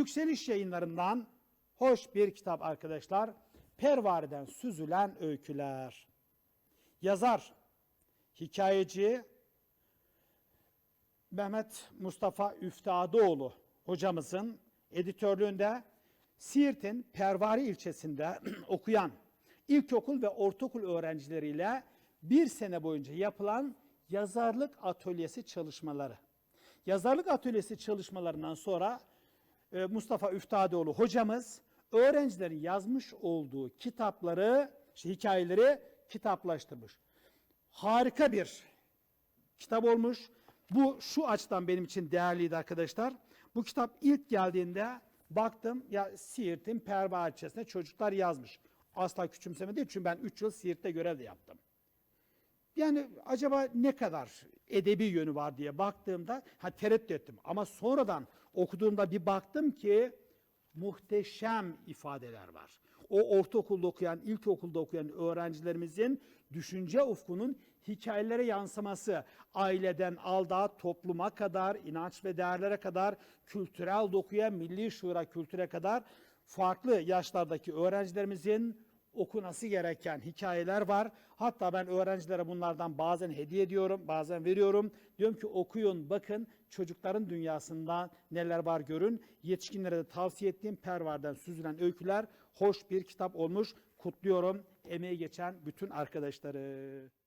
Yükseliş yayınlarından hoş bir kitap arkadaşlar. Pervare'den süzülen öyküler. Yazar, hikayeci Mehmet Mustafa Üftadoğlu hocamızın editörlüğünde Siirt'in Pervari ilçesinde okuyan ilkokul ve ortaokul öğrencileriyle bir sene boyunca yapılan yazarlık atölyesi çalışmaları. Yazarlık atölyesi çalışmalarından sonra Mustafa Üftadoğlu hocamız öğrencilerin yazmış olduğu kitapları, işte hikayeleri kitaplaştırmış. Harika bir kitap olmuş. Bu şu açıdan benim için değerliydi arkadaşlar. Bu kitap ilk geldiğinde baktım ya Siirt'in Perva çocuklar yazmış. Asla küçümseme değil çünkü ben 3 yıl Siirt'te görev de yaptım. Yani acaba ne kadar edebi yönü var diye baktığımda ha tereddüt ettim. Ama sonradan okuduğumda bir baktım ki muhteşem ifadeler var. O ortaokulda okuyan, ilkokulda okuyan öğrencilerimizin düşünce ufkunun hikayelere yansıması, aileden aldığı topluma kadar, inanç ve değerlere kadar, kültürel dokuya, milli şuura kültüre kadar farklı yaşlardaki öğrencilerimizin okunası gereken hikayeler var. Hatta ben öğrencilere bunlardan bazen hediye ediyorum, bazen veriyorum. Diyorum ki okuyun, bakın çocukların dünyasında neler var görün. Yetişkinlere de tavsiye ettiğim Pervar'dan süzülen öyküler hoş bir kitap olmuş. Kutluyorum emeği geçen bütün arkadaşları.